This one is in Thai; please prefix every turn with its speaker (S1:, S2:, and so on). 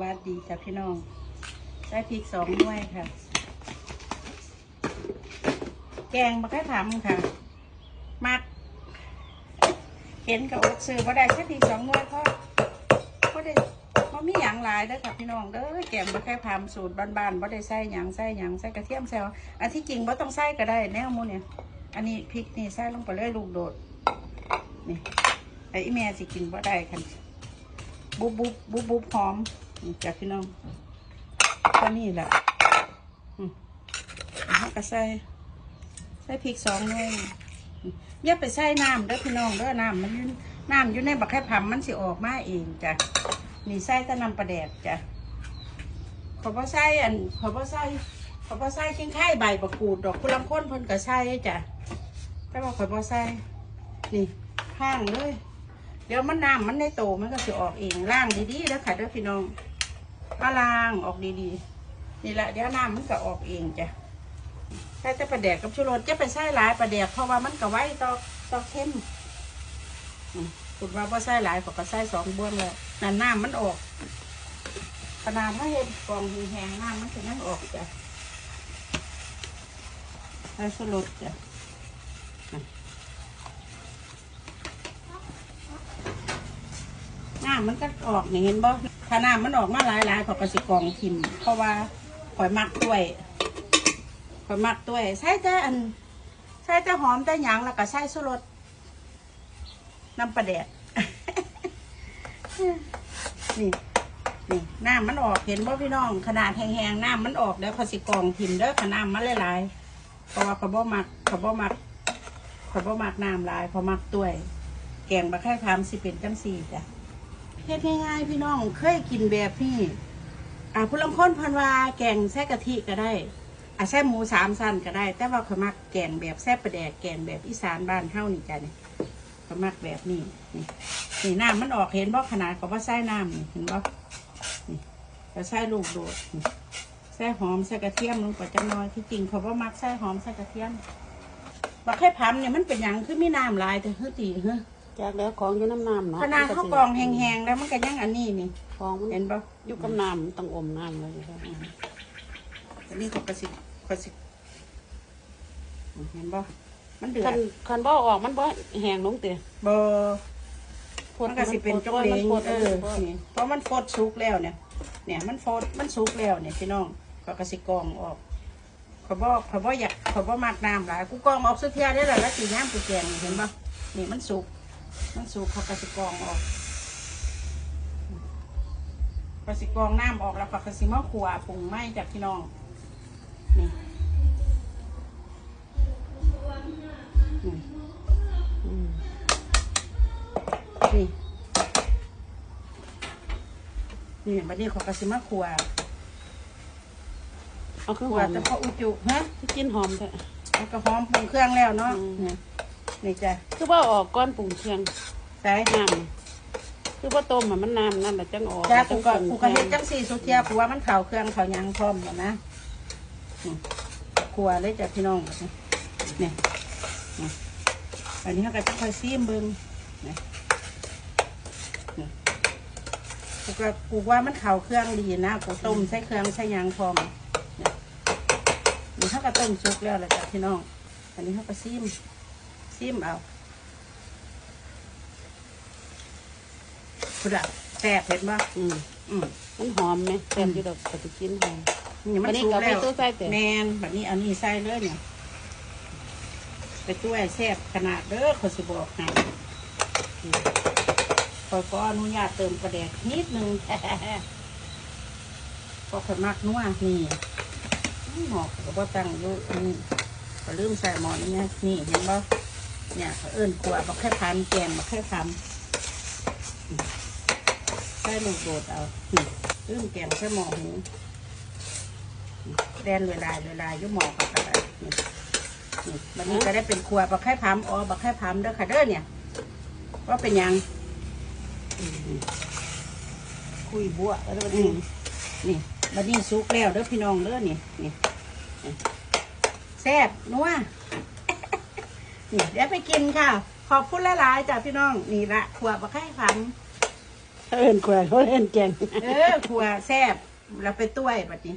S1: วัสดีจ้ะพี่น้องได้พริกสองหน่วยค่ะ แกงมาแค่ทำค่ะ มัก เห็นกับอกซื้อว่าได้แค่พริกสองหน่วยเพราะเพราะได้เพราะมีอย่างหลายเด้อค่ะพี่น้องเด้อแกงมาแค่ทำสูตรบ้านๆว่าได้ใส่หยังใส่หยังใส่กระเทียมแซวอันที่จริงว่าต้องใส่ก็ได้แนวมูเนี่ย อันนี้พริกนี่ใส่ลงไปเลยลูกโดด นี่ไอ้แม่สิกินว่าได้คันบุบบุบบุบบุบหอม จากพี่น้องก็นี่แหละอืมแล้วก็ใส่ใส่พริกสองหน่วยอย่าไปใส่น้ำเด้อพี่น้องเด้อน้ำมันน้ำอยู่ในบักแค่ผำมันสิออกมาเองจ้ะนี่ใส่ตะนำปลาแดกจ้ะขอบ่ใส่อันขอบ่ใส่ขอบ่ใส่ขิ้งไข่ใบประกูดดอกกุหลาบข้นพ่นก็ใส่จ้ะแต่ว่าขอบ่ใส่นี่ข้างเลย เดี๋ยวมันน้ำมันในโตมันก็จะออกเองล่างดีๆแล้วค่ะเด้อพี่น้อง มาล้างออกดีๆ นี่แหละเดี๋ยวน้ำมันก็ออกเองจ้ะถ้าจะประแดกกับชูรสจะไปใส่หลายประแดกเพราะว่ามันก็ไว้ต่อต่อเข้มคุณว่าพอใส่หลายเขาก็ใส่สองบ้วนแล้วนั่นน้ำมันออกขนาดถ้าเห็นกองแห้งๆน้ำมันจะนั่งออกจ้ะใส่ชูรสจ้ะน้ำมันก็ออกนี่เห็นบ่ ถ้าน้ำมันออกมาหลายๆเขาก็สิกองทิม เพราะว่าข่อยมักด้วยข่อยมักด้วยใส่แต่อันใส่แต่หอมแต่หยังแล้วก็ใส่สุรสน้ำปลาแดด นี่นี่น้ำมันออกเห็นบ่พี่น้อง ขนาดแห้งๆน้ำมันออกแล้วเขาสิกองทิมเด้อขนาดมันหลายๆเพราะว่าเขาบ่มักเขาบ่มักเขาบ่มักน้ำหลายเขามักด้วยแกงบะไข่พามสิเป็นจังสี่จ้ะ เฮ็ดง่ายๆ พี่น้องเคยกินแบบนี้อ่าผู้ลางคนเพันว่าแกงแซ่กะทิก็ได้อ่าแซ่หมูสามสั้นก็ได้ แต่ว่าขมักแกงแบบแซ่ปลาแดกแกงแบบอีสานบ้านเฮานี่จ้ะนี่เขมักแบบนี้นี่นี่น้ำมันออกเห็นบ่ขนาดเขาว่าใส่น้ำนี่เห็นบ่นี่เขาใส่ลูกโดดนี่ใส่หอมใส่กระเทียมลงไปจังน้อยที่จริงเขาว่ามักใส่หอมใส่กระเทียมบักไข่พัมเนี่ยมันเป็นหยังคือมีน้ำลายแต่คือตีเฮ้
S2: จากแล้วของอยู่น้ำน้ำเนาะ
S1: ขนาดเขากรองแห้งๆแล้วมันก็ยังอันนี้นี่
S2: ของมัน
S1: เห็นปะ
S2: อยู่กับน้ำต้องอมน้ำเลยครับ
S1: อันนี้เขากระสิกระสิเห็นปะมันเดือ
S2: คั
S1: ด
S2: นคันบ่ออกมันบ่แห้งลงเตะ
S1: บมันก็สิเป็นจงเลงเออนี่เพราะมันฟดสุกแล้วเนี่ย เนี่ยมันฟดมันสุกแล้วเนี่ยพี่น้องก็กระสิกรองออกเขาบอกเขาบอกอยากเขาบอกมากน้ำหลายกูกรองออกสุดเทียได้แล้วแล้วตีน้ำกูแกงเห็นปะนี่มันสุก มันสุกเขากระสิกรองออกกระสิกรองน้ำออกแล้วก็กระสิมาขัวปรุงไหม้จากพี่น้อง นี่นี่
S2: อืม
S1: นี่นี่บัดนี้เขอกระสิมาขัว
S2: เอาคือ
S1: ขั
S2: ห
S1: ว
S2: อม
S1: แต่พออุจุฮะ
S2: ที่กินหอมแท้
S1: แล้วก็หอมปรุงเครื่องแล้วเนาะ
S2: อืม
S1: นี่นี่จ้ะ
S2: คือว่าออกก้อนปรุงเชียง
S1: ใส่
S2: น้ำคือว่าต้มอะมันน้ำนั่นแหละจังออก
S1: จ้ากูก็
S2: จัง
S1: กูก็เฮ็ดจังสี่สุดเทียกูว่ามันเข่าเครื่องเข่าหยังพร้อมแล้วนะนี่ขัวเลยจ้ะพี่น้องนี่นี่นี่อันนี้เราก็จะค่อยซีมเบิ้งนี่นี่กูก็กูว่ามันเข่าเครื่องดีนะกูต้มใส่เครื่องใส่หยังพร้อมนี่นี่เขาก็ต้มสุกแล้วแหละจ้ะพี่น้อง อันนี้เขาก็ซีม ซีมเอาคุณอะแซ่บเผ็ดบ่
S2: อืม
S1: อืม
S2: มันหอมไหมเต็มอยู่ดอกปฏิกินหอม
S1: นี่มัน
S2: อันนี้
S1: สุก
S2: ก็ไป
S1: แล้ว
S2: ตู้ใส่แต่
S1: แมนแบบนี้อันนี้ใส่เลยเนี่ยไปตู้ไอ้แซ่บขนาดเด้อเขาสิบอกให้อืมขอยก็อนุญาตเติมกระแดกนิดนึงก็ขอยมากนัวนี่หมอกก็บ่ตั้งอยู่อันนี้ก็ลืมใส่หมอนี่ไงนี่เห็นบ่ เนี่ยเขาเอิ้นขวบักแค่พันแกงบักแค่คำอืมใส่ลูกโดดเอานี่ลืมแกงใส่หมอหูแดนเวลาเวลายุ่หมอกับอะไรนี่นี่วันนี้ก็ได้เป็นครัวบักไข่พามอ๋อบักไข่พามเด้อค่ะเด้อเนี่ยว่าเป็นยัง
S2: คุยบัวแล้วัน
S1: อืมนี่วันนี้สุกแล้วเด้อพี่น้องเด้อนี่นี่นี่แซ่บนัว นี่เดี๋ยวไปกินค่ะ ขอบคุณหลายๆจ้ะพี่น้องนี่ละขวบมาไข่ฟัน
S2: เขาอิ้นขวบเขาเอิ้นแกง
S1: เออขวบแซ่บเราไปต้วยปัดนี้